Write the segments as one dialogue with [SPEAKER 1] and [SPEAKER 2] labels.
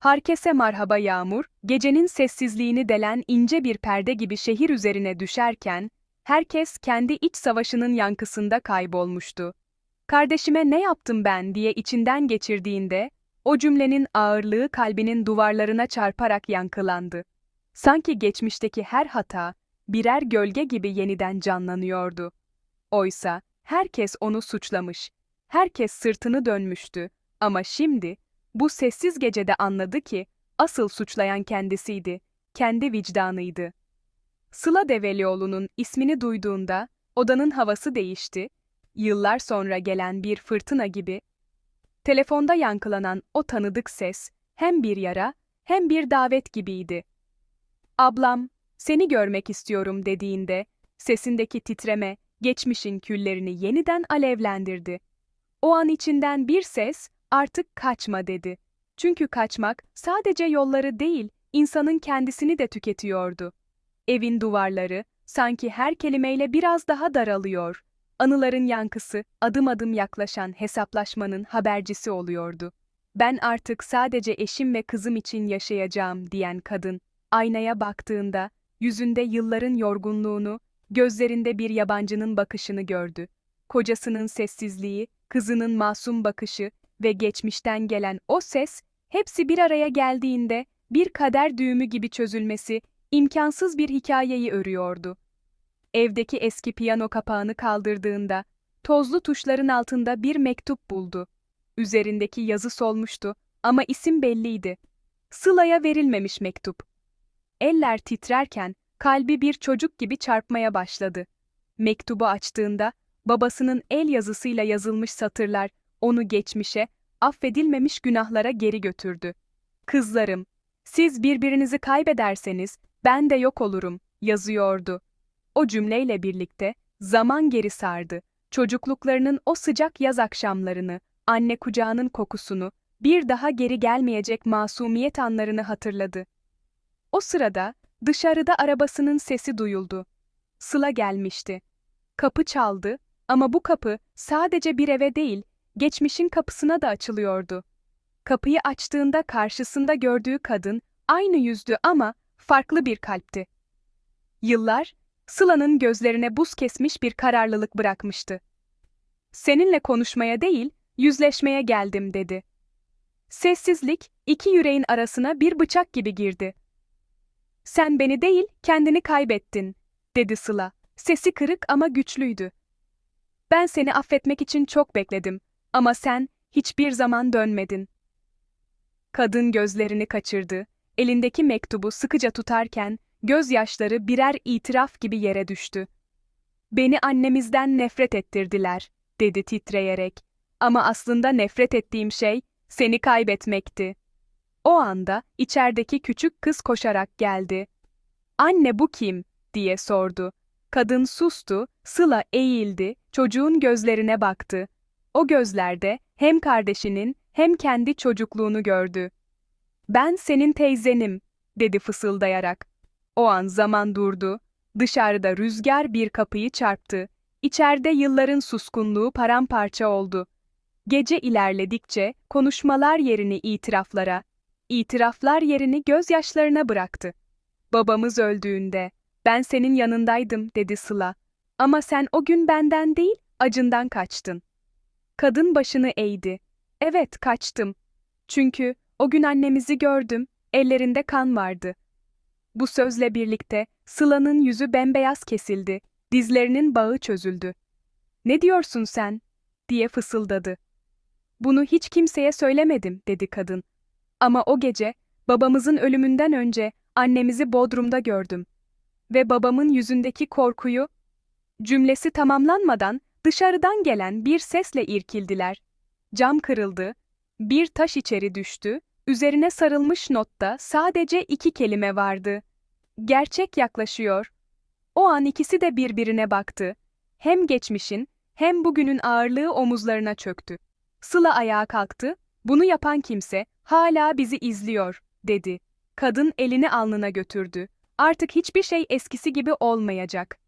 [SPEAKER 1] Herkese merhaba Yağmur, gecenin sessizliğini delen ince bir perde gibi şehir üzerine düşerken, herkes kendi iç savaşının yankısında kaybolmuştu. Kardeşime ne yaptım ben diye içinden geçirdiğinde, o cümlenin ağırlığı kalbinin duvarlarına çarparak yankılandı. Sanki geçmişteki her hata, birer gölge gibi yeniden canlanıyordu. Oysa, herkes onu suçlamış, herkes sırtını dönmüştü ama şimdi, bu sessiz gecede anladı ki, asıl suçlayan kendisiydi, kendi vicdanıydı. Sıla Develioğlu'nun ismini duyduğunda, odanın havası değişti, yıllar sonra gelen bir fırtına gibi. Telefonda yankılanan o tanıdık ses, hem bir yara, hem bir davet gibiydi. Ablam, seni görmek istiyorum dediğinde, sesindeki titreme, geçmişin küllerini yeniden alevlendirdi. O an içinden bir ses, artık kaçma dedi. Çünkü kaçmak sadece yolları değil, insanın kendisini de tüketiyordu. Evin duvarları sanki her kelimeyle biraz daha daralıyor. Anıların yankısı adım adım yaklaşan hesaplaşmanın habercisi oluyordu. Ben artık sadece eşim ve kızım için yaşayacağım diyen kadın aynaya baktığında yüzünde yılların yorgunluğunu, gözlerinde bir yabancının bakışını gördü. Kocasının sessizliği, kızının masum bakışı ve geçmişten gelen o ses, hepsi bir araya geldiğinde bir kader düğümü gibi çözülmesi, imkansız bir hikayeyi örüyordu. Evdeki eski piyano kapağını kaldırdığında, tozlu tuşların altında bir mektup buldu. Üzerindeki yazı solmuştu ama isim belliydi. Sıla'ya verilmemiş mektup. Eller titrerken kalbi bir çocuk gibi çarpmaya başladı. Mektubu açtığında babasının el yazısıyla yazılmış satırlar onu geçmişe, affedilmemiş günahlara geri götürdü. Kızlarım, siz birbirinizi kaybederseniz ben de yok olurum, yazıyordu. O cümleyle birlikte zaman geri sardı. Çocukluklarının o sıcak yaz akşamlarını, anne kucağının kokusunu, bir daha geri gelmeyecek masumiyet anlarını hatırladı. O sırada dışarıda arabasının sesi duyuldu. Sıla gelmişti. Kapı çaldı ama bu kapı sadece bir eve değil, geçmişin kapısına da açılıyordu. Kapıyı açtığında karşısında gördüğü kadın aynı yüzdü ama farklı bir kalpti. Yıllar, Sıla'nın gözlerine buz kesmiş bir kararlılık bırakmıştı. Seninle konuşmaya değil, yüzleşmeye geldim dedi. Sessizlik, iki yüreğin arasına bir bıçak gibi girdi. Sen beni değil, kendini kaybettin, dedi Sıla. Sesi kırık ama güçlüydü. Ben seni affetmek için çok bekledim ama sen hiçbir zaman dönmedin. Kadın gözlerini kaçırdı, elindeki mektubu sıkıca tutarken gözyaşları birer itiraf gibi yere düştü. Beni annemizden nefret ettirdiler, dedi titreyerek. Ama aslında nefret ettiğim şey seni kaybetmekti. O anda içerideki küçük kız koşarak geldi. Anne bu kim? diye sordu. Kadın sustu, Sıla eğildi, çocuğun gözlerine baktı. O gözlerde hem kardeşinin hem kendi çocukluğunu gördü. Ben senin teyzenim, dedi fısıldayarak. O an zaman durdu. Dışarıda rüzgar bir kapıyı çarptı. İçeride yılların suskunluğu paramparça oldu. Gece ilerledikçe konuşmalar yerini itiraflara, itiraflar yerini gözyaşlarına bıraktı. Babamız öldüğünde, ben senin yanındaydım dedi Sıla. Ama sen o gün benden değil, acından kaçtın. Kadın başını eğdi. Evet, kaçtım. Çünkü o gün annemizi gördüm, ellerinde kan vardı. Bu sözle birlikte Sıla'nın yüzü bembeyaz kesildi, dizlerinin bağı çözüldü. Ne diyorsun sen? diye fısıldadı. Bunu hiç kimseye söylemedim, dedi kadın. Ama o gece, babamızın ölümünden önce annemizi Bodrum'da gördüm. Ve babamın yüzündeki korkuyu, cümlesi tamamlanmadan dışarıdan gelen bir sesle irkildiler. Cam kırıldı, bir taş içeri düştü, üzerine sarılmış notta sadece iki kelime vardı. Gerçek yaklaşıyor. O an ikisi de birbirine baktı. Hem geçmişin, hem bugünün ağırlığı omuzlarına çöktü. Sıla ayağa kalktı, bunu yapan kimse, hala bizi izliyor, dedi. Kadın elini alnına götürdü. Artık hiçbir şey eskisi gibi olmayacak.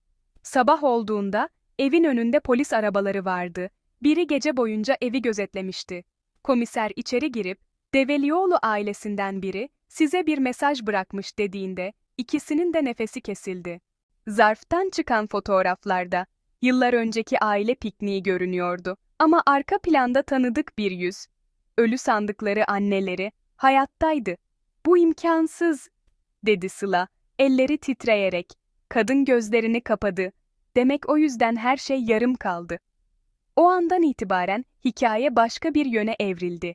[SPEAKER 1] Sabah olduğunda, evin önünde polis arabaları vardı. Biri gece boyunca evi gözetlemişti. Komiser içeri girip, Develioğlu ailesinden biri size bir mesaj bırakmış dediğinde ikisinin de nefesi kesildi. Zarftan çıkan fotoğraflarda yıllar önceki aile pikniği görünüyordu ama arka planda tanıdık bir yüz. Ölü sandıkları anneleri hayattaydı. Bu imkansız, dedi Sıla, elleri titreyerek. Kadın gözlerini kapadı. Demek o yüzden her şey yarım kaldı. O andan itibaren hikaye başka bir yöne evrildi.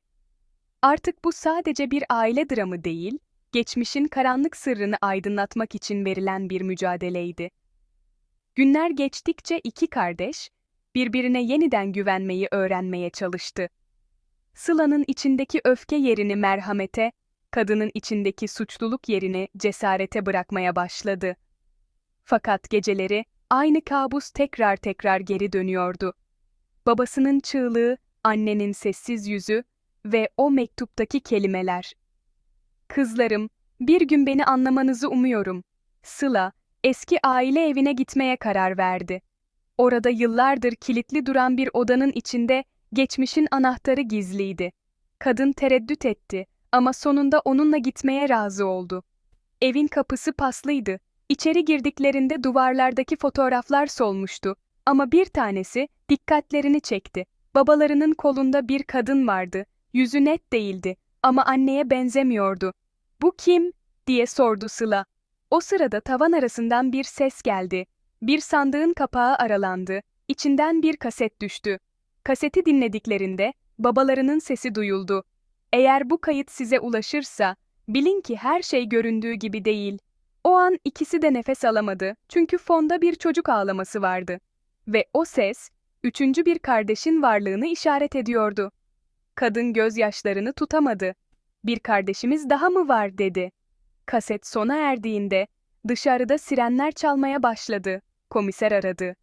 [SPEAKER 1] Artık bu sadece bir aile dramı değil, geçmişin karanlık sırrını aydınlatmak için verilen bir mücadeleydi. Günler geçtikçe iki kardeş, birbirine yeniden güvenmeyi öğrenmeye çalıştı. Sıla'nın içindeki öfke yerini merhamete, kadının içindeki suçluluk yerini cesarete bırakmaya başladı. Fakat geceleri aynı kabus tekrar tekrar geri dönüyordu. Babasının çığlığı, annenin sessiz yüzü ve o mektuptaki kelimeler. Kızlarım, bir gün beni anlamanızı umuyorum. Sıla, eski aile evine gitmeye karar verdi. Orada yıllardır kilitli duran bir odanın içinde geçmişin anahtarı gizliydi. Kadın tereddüt etti ama sonunda onunla gitmeye razı oldu. Evin kapısı paslıydı. İçeri girdiklerinde duvarlardaki fotoğraflar solmuştu ama bir tanesi dikkatlerini çekti. Babalarının kolunda bir kadın vardı. Yüzü net değildi ama anneye benzemiyordu. Bu kim? diye sordu Sıla. O sırada tavan arasından bir ses geldi. Bir sandığın kapağı aralandı. İçinden bir kaset düştü. Kaseti dinlediklerinde babalarının sesi duyuldu. Eğer bu kayıt size ulaşırsa, bilin ki her şey göründüğü gibi değil. O an ikisi de nefes alamadı çünkü fonda bir çocuk ağlaması vardı. Ve o ses, üçüncü bir kardeşin varlığını işaret ediyordu. Kadın gözyaşlarını tutamadı. Bir kardeşimiz daha mı var dedi. Kaset sona erdiğinde dışarıda sirenler çalmaya başladı. Komiser aradı.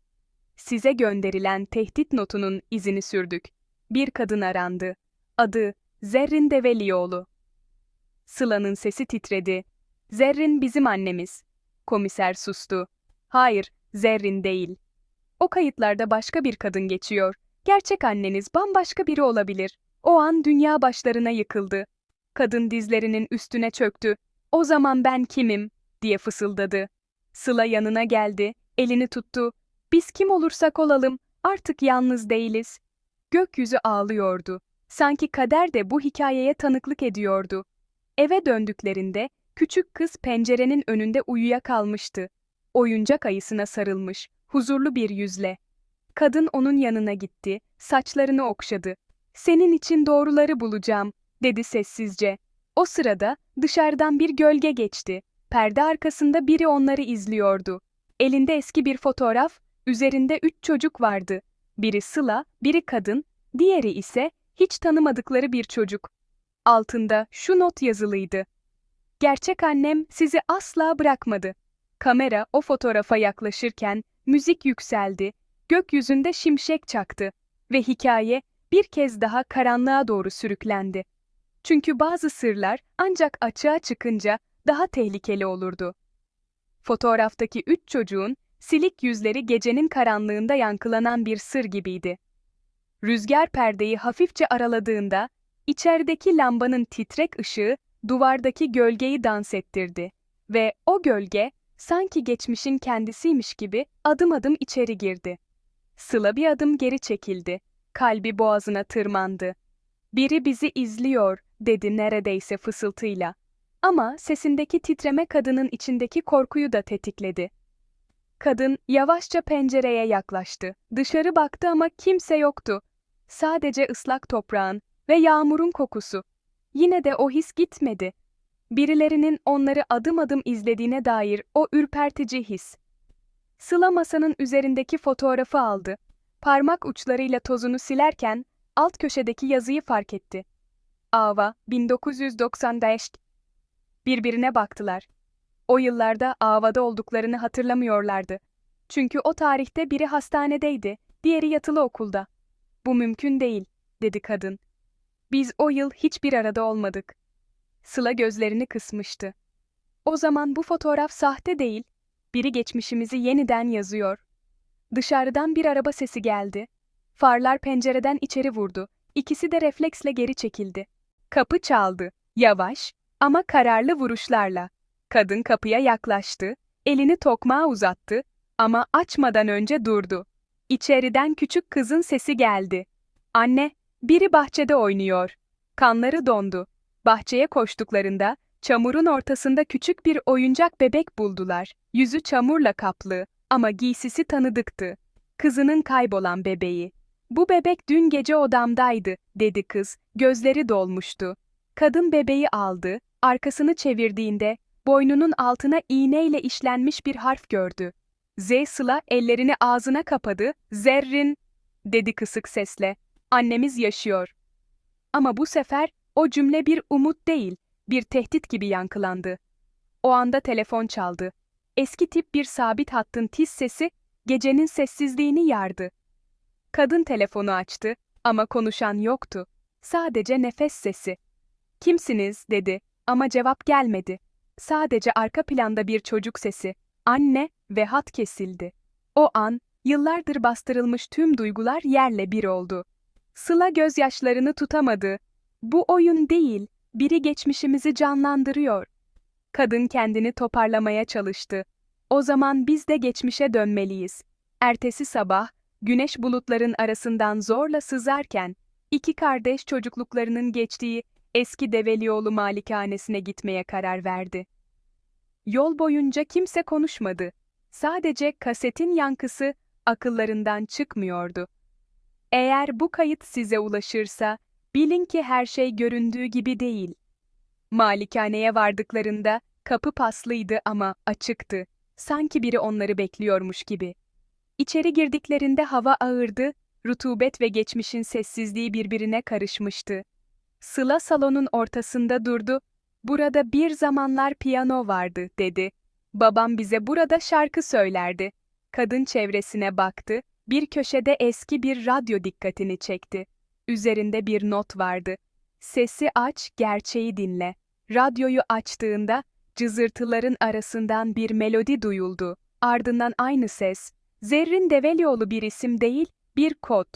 [SPEAKER 1] Size gönderilen tehdit notunun izini sürdük. Bir kadın arandı. Adı Zerrin Develioğlu. Sıla'nın sesi titredi. Zerrin bizim annemiz. Komiser sustu. Hayır, Zerrin değil. O kayıtlarda başka bir kadın geçiyor. Gerçek anneniz bambaşka biri olabilir. O an dünya başlarına yıkıldı. Kadın dizlerinin üstüne çöktü. O zaman ben kimim? diye fısıldadı. Sıla yanına geldi, elini tuttu. Biz kim olursak olalım, artık yalnız değiliz. Gökyüzü ağlıyordu. Sanki kader de bu hikayeye tanıklık ediyordu. Eve döndüklerinde küçük kız pencerenin önünde uyuyakalmıştı. Oyuncak ayısına sarılmış, huzurlu bir yüzle. Kadın onun yanına gitti, saçlarını okşadı. Senin için doğruları bulacağım, dedi sessizce. O sırada dışarıdan bir gölge geçti. Perde arkasında biri onları izliyordu. Elinde eski bir fotoğraf, üzerinde üç çocuk vardı. Biri Sıla, biri kadın, diğeri ise hiç tanımadıkları bir çocuk. Altında şu not yazılıydı. Gerçek annem sizi asla bırakmadı. Kamera o fotoğrafa yaklaşırken müzik yükseldi, gökyüzünde şimşek çaktı ve hikaye bir kez daha karanlığa doğru sürüklendi. Çünkü bazı sırlar ancak açığa çıkınca daha tehlikeli olurdu. Fotoğraftaki üç çocuğun silik yüzleri gecenin karanlığında yankılanan bir sır gibiydi. Rüzgar perdeyi hafifçe araladığında, içerideki lambanın titrek ışığı duvardaki gölgeyi dans ettirdi ve o gölge sanki geçmişin kendisiymiş gibi adım adım içeri girdi. Sıla bir adım geri çekildi. Kalbi boğazına tırmandı. Biri bizi izliyor, dedi neredeyse fısıltıyla. Ama sesindeki titreme kadının içindeki korkuyu da tetikledi. Kadın yavaşça pencereye yaklaştı. Dışarı baktı ama kimse yoktu. Sadece ıslak toprağın ve yağmurun kokusu. Yine de o his gitmedi. Birilerinin onları adım adım izlediğine dair o ürpertici his. Sıla masanın üzerindeki fotoğrafı aldı. Parmak uçlarıyla tozunu silerken alt köşedeki yazıyı fark etti. Ava 1995 Birbirine baktılar. O yıllarda Ava'da olduklarını hatırlamıyorlardı. Çünkü o tarihte biri hastanedeydi, diğeri yatılı okulda. Bu mümkün değil, dedi kadın. Biz o yıl hiçbir arada olmadık. Sıla gözlerini kısmıştı. O zaman bu fotoğraf sahte değil, biri geçmişimizi yeniden yazıyor. Dışarıdan bir araba sesi geldi. Farlar pencereden içeri vurdu. İkisi de refleksle geri çekildi. Kapı çaldı. Yavaş ama kararlı vuruşlarla. Kadın kapıya yaklaştı, elini tokmağa uzattı ama açmadan önce durdu. İçeriden küçük kızın sesi geldi. Anne, biri bahçede oynuyor. Kanları dondu. Bahçeye koştuklarında çamurun ortasında küçük bir oyuncak bebek buldular. Yüzü çamurla kaplı ama giysisi tanıdıktı. Kızının kaybolan bebeği. Bu bebek dün gece odamdaydı, dedi kız. Gözleri dolmuştu. Kadın bebeği aldı, arkasını çevirdiğinde boynunun altına iğneyle işlenmiş bir harf gördü. Z Sıla ellerini ağzına kapadı. Zerrin, dedi kısık sesle. Annemiz yaşıyor. Ama bu sefer o cümle bir umut değil, bir tehdit gibi yankılandı. O anda telefon çaldı. Eski tip bir sabit hattın tiz sesi gecenin sessizliğini yardı. Kadın telefonu açtı ama konuşan yoktu. Sadece nefes sesi. Kimsiniz dedi ama cevap gelmedi. Sadece arka planda bir çocuk sesi. Anne ve hat kesildi. O an yıllardır bastırılmış tüm duygular yerle bir oldu. Sıla gözyaşlarını tutamadı. Bu oyun değil, biri geçmişimizi canlandırıyor. Kadın kendini toparlamaya çalıştı. O zaman biz de geçmişe dönmeliyiz. Ertesi sabah, güneş bulutların arasından zorla sızarken, iki kardeş çocukluklarının geçtiği eski Develioğlu malikanesine gitmeye karar verdi. Yol boyunca kimse konuşmadı. Sadece kasetin yankısı akıllarından çıkmıyordu. Eğer bu kayıt size ulaşırsa, bilin ki her şey göründüğü gibi değil. Malikaneye vardıklarında kapı paslıydı ama açıktı. Sanki biri onları bekliyormuş gibi. İçeri girdiklerinde hava ağırdı, rutubet ve geçmişin sessizliği birbirine karışmıştı. Sıla salonun ortasında durdu. Burada bir zamanlar piyano vardı, dedi. Babam bize burada şarkı söylerdi. Kadın çevresine baktı, bir köşede eski bir radyo dikkatini çekti. Üzerinde bir not vardı. Sesi aç, gerçeği dinle. Radyoyu açtığında cızırtıların arasından bir melodi duyuldu. Ardından aynı ses. Zerrin Develioğlu bir isim değil, bir kod.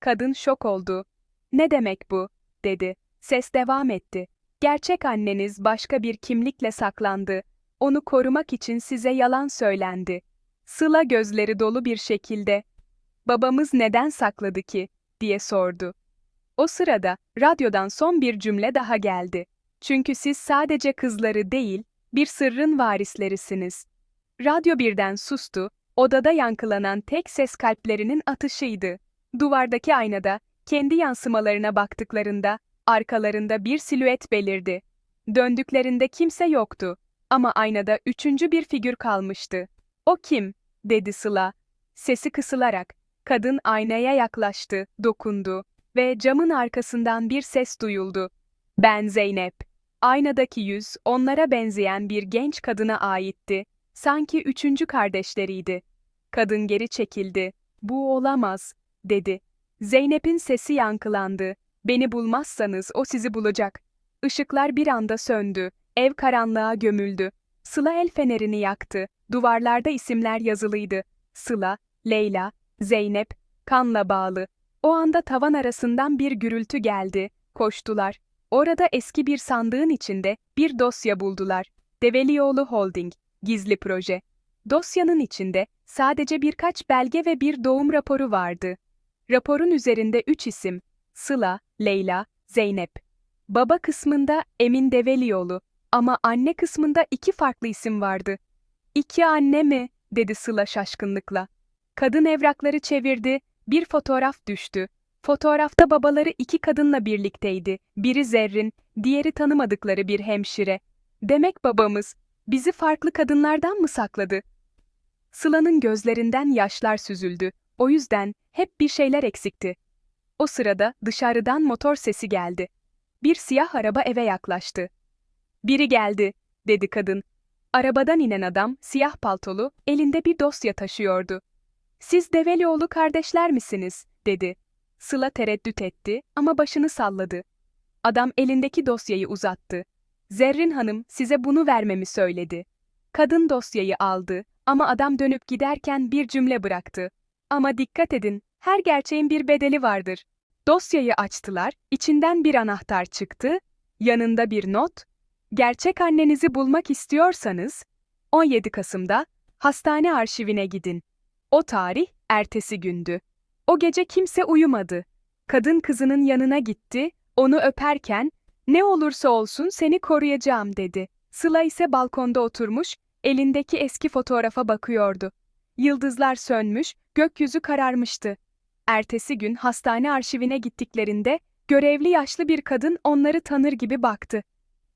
[SPEAKER 1] Kadın şok oldu. Ne demek bu? dedi. Ses devam etti. Gerçek anneniz başka bir kimlikle saklandı. Onu korumak için size yalan söylendi. Sıla gözleri dolu bir şekilde, babamız neden sakladı ki, diye sordu. O sırada, radyodan son bir cümle daha geldi. Çünkü siz sadece kızları değil, bir sırrın varislerisiniz. Radyo birden sustu, odada yankılanan tek ses kalplerinin atışıydı. Duvardaki aynada, kendi yansımalarına baktıklarında, arkalarında bir silüet belirdi. Döndüklerinde kimse yoktu. Ama aynada üçüncü bir figür kalmıştı. O kim? dedi Sıla. Sesi kısılarak. Kadın aynaya yaklaştı, dokundu ve camın arkasından bir ses duyuldu. Ben Zeynep. Aynadaki yüz onlara benzeyen bir genç kadına aitti. Sanki üçüncü kardeşleriydi. Kadın geri çekildi. Bu olamaz, dedi. Zeynep'in sesi yankılandı. Beni bulmazsanız o sizi bulacak. Işıklar bir anda söndü. Ev karanlığa gömüldü. Sıla el fenerini yaktı. Duvarlarda isimler yazılıydı. Sıla, Leyla, Zeynep, kanla bağlı. O anda tavan arasından bir gürültü geldi. Koştular. Orada eski bir sandığın içinde bir dosya buldular. Develioğlu Holding, gizli proje. Dosyanın içinde sadece birkaç belge ve bir doğum raporu vardı. Raporun üzerinde üç isim, Sıla, Leyla, Zeynep. Baba kısmında Emin Develioğlu ama anne kısmında iki farklı isim vardı. İki anne mi? dedi Sıla şaşkınlıkla. Kadın evrakları çevirdi, bir fotoğraf düştü. Fotoğrafta babaları iki kadınla birlikteydi. Biri Zerrin, diğeri tanımadıkları bir hemşire. Demek babamız, bizi farklı kadınlardan mı sakladı? Sıla'nın gözlerinden yaşlar süzüldü. O yüzden hep bir şeyler eksikti. O sırada dışarıdan motor sesi geldi. Bir siyah araba eve yaklaştı. Biri geldi, dedi kadın. Arabadan inen adam, siyah paltolu, elinde bir dosya taşıyordu. Siz Develioğlu kardeşler misiniz? dedi. Sıla tereddüt etti ama başını salladı. Adam elindeki dosyayı uzattı. Zerrin Hanım size bunu vermemi söyledi. Kadın dosyayı aldı ama adam dönüp giderken bir cümle bıraktı. Ama dikkat edin, her gerçeğin bir bedeli vardır. Dosyayı açtılar, içinden bir anahtar çıktı Yanında bir not. Gerçek annenizi bulmak istiyorsanız 17 Kasım'da hastane arşivine gidin. O tarih ertesi gündü. O gece kimse uyumadı. Kadın kızının yanına gitti, onu öperken ne olursa olsun seni koruyacağım dedi. Sıla ise balkonda oturmuş, elindeki eski fotoğrafa bakıyordu. Yıldızlar sönmüş, gökyüzü kararmıştı. Ertesi gün hastane arşivine gittiklerinde görevli yaşlı bir kadın onları tanır gibi baktı.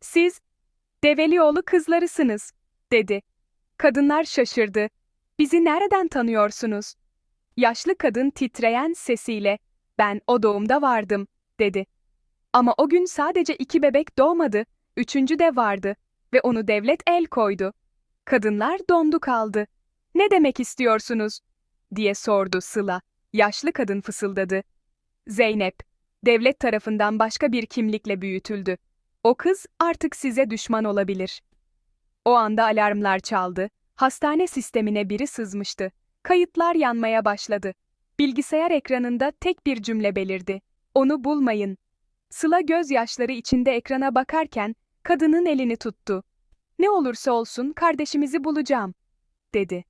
[SPEAKER 1] Siz Develioğlu kızlarısınız, dedi. Kadınlar şaşırdı. Bizi nereden tanıyorsunuz? Yaşlı kadın titreyen sesiyle, ben o doğumda vardım, dedi. Ama o gün sadece iki bebek doğmadı, üçüncü de vardı ve onu devlet el koydu. Kadınlar dondu kaldı. Ne demek istiyorsunuz? diye sordu Sıla. Yaşlı kadın fısıldadı. Zeynep, devlet tarafından başka bir kimlikle büyütüldü. O kız artık size düşman olabilir. O anda alarmlar çaldı. Hastane sistemine biri sızmıştı. Kayıtlar yanmaya başladı. Bilgisayar ekranında tek bir cümle belirdi. Onu bulmayın. Sıla gözyaşları içinde ekrana bakarken kadının elini tuttu. Ne olursa olsun kardeşimizi bulacağım, dedi.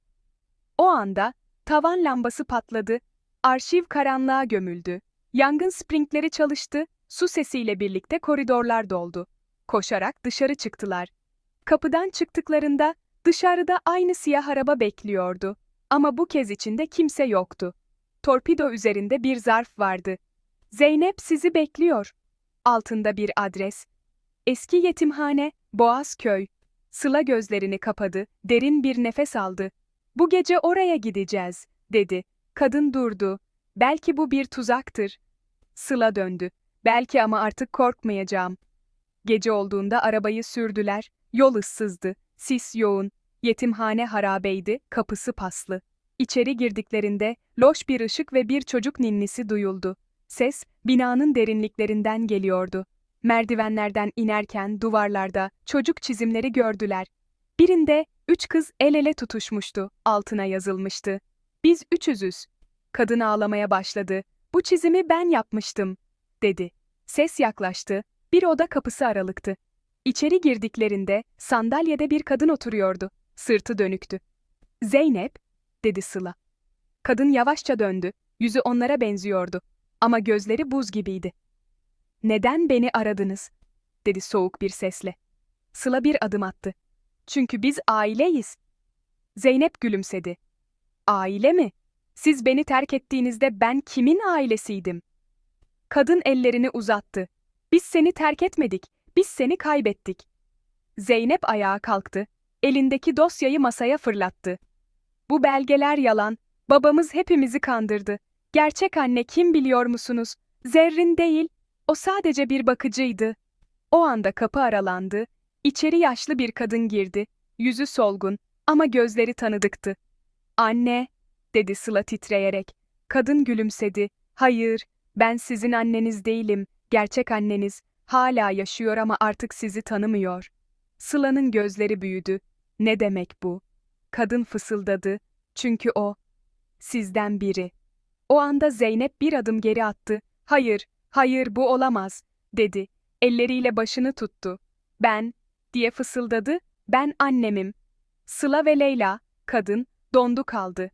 [SPEAKER 1] O anda tavan lambası patladı, arşiv karanlığa gömüldü. Yangın sprinkleri çalıştı, su sesiyle birlikte koridorlar doldu. Koşarak dışarı çıktılar. Kapıdan çıktıklarında dışarıda aynı siyah araba bekliyordu. Ama bu kez içinde kimse yoktu. Torpido üzerinde bir zarf vardı. Zeynep sizi bekliyor. Altında bir adres. Eski yetimhane, Boğazköy. Sıla gözlerini kapadı, derin bir nefes aldı. Bu gece oraya gideceğiz, dedi. Kadın durdu. Belki bu bir tuzaktır. Sıla döndü. Belki ama artık korkmayacağım. Gece olduğunda arabayı sürdüler. Yol ıssızdı. Sis yoğun. Yetimhane harabeydi, kapısı paslı. İçeri girdiklerinde loş bir ışık ve bir çocuk ninnisi duyuldu. Ses binanın derinliklerinden geliyordu. Merdivenlerden inerken duvarlarda çocuk çizimleri gördüler. Birinde üç kız el ele tutuşmuştu, altına yazılmıştı. Biz üçüzüz. Kadın ağlamaya başladı. Bu çizimi ben yapmıştım, dedi. Ses yaklaştı, bir oda kapısı aralıktı. İçeri girdiklerinde sandalyede bir kadın oturuyordu. Sırtı dönüktü. Zeynep, dedi Sıla. Kadın yavaşça döndü, yüzü onlara benziyordu. Ama gözleri buz gibiydi. Neden beni aradınız? dedi soğuk bir sesle. Sıla bir adım attı. Çünkü biz aileyiz. Zeynep gülümsedi. Aile mi? Siz beni terk ettiğinizde ben kimin ailesiydim? Kadın ellerini uzattı. Biz seni terk etmedik, biz seni kaybettik. Zeynep ayağa kalktı, elindeki dosyayı masaya fırlattı. Bu belgeler yalan, babamız hepimizi kandırdı. Gerçek anne kim biliyor musunuz? Zerrin değil, o sadece bir bakıcıydı. O anda kapı aralandı, içeri yaşlı bir kadın girdi, yüzü solgun ama gözleri tanıdıktı. Anne, dedi Sıla titreyerek. Kadın gülümsedi. Hayır, ben sizin anneniz değilim, gerçek anneniz. Hala yaşıyor ama artık sizi tanımıyor. Sıla'nın gözleri büyüdü. Ne demek bu? Kadın fısıldadı. Çünkü o, sizden biri. O anda Zeynep bir adım geri attı. Hayır, hayır bu olamaz, dedi. Elleriyle başını tuttu. Ben, diye fısıldadı, ben annemim. Sıla ve Leyla, kadın, dondu kaldı.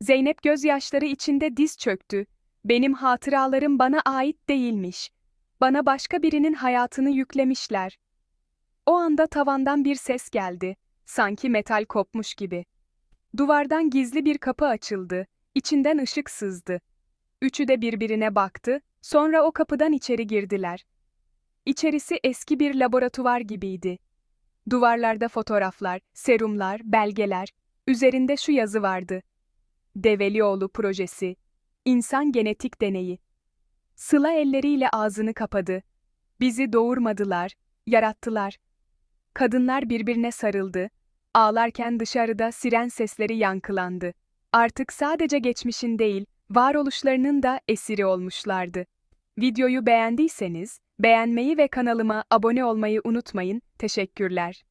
[SPEAKER 1] Zeynep gözyaşları içinde diz çöktü. Benim hatıralarım bana ait değilmiş. Bana başka birinin hayatını yüklemişler. O anda tavandan bir ses geldi. Sanki metal kopmuş gibi. Duvardan gizli bir kapı açıldı. İçinden ışık sızdı. Üçü de birbirine baktı, sonra o kapıdan içeri girdiler. İçerisi eski bir laboratuvar gibiydi. Duvarlarda fotoğraflar, serumlar, belgeler, üzerinde şu yazı vardı. Develioğlu projesi, İnsan genetik deneyi. Sıla elleriyle ağzını kapadı. Bizi doğurmadılar, yarattılar. Kadınlar birbirine sarıldı. Ağlarken dışarıda siren sesleri yankılandı. Artık sadece geçmişin değil, varoluşlarının da esiri olmuşlardı. Videoyu beğendiyseniz, beğenmeyi ve kanalıma abone olmayı unutmayın. Teşekkürler.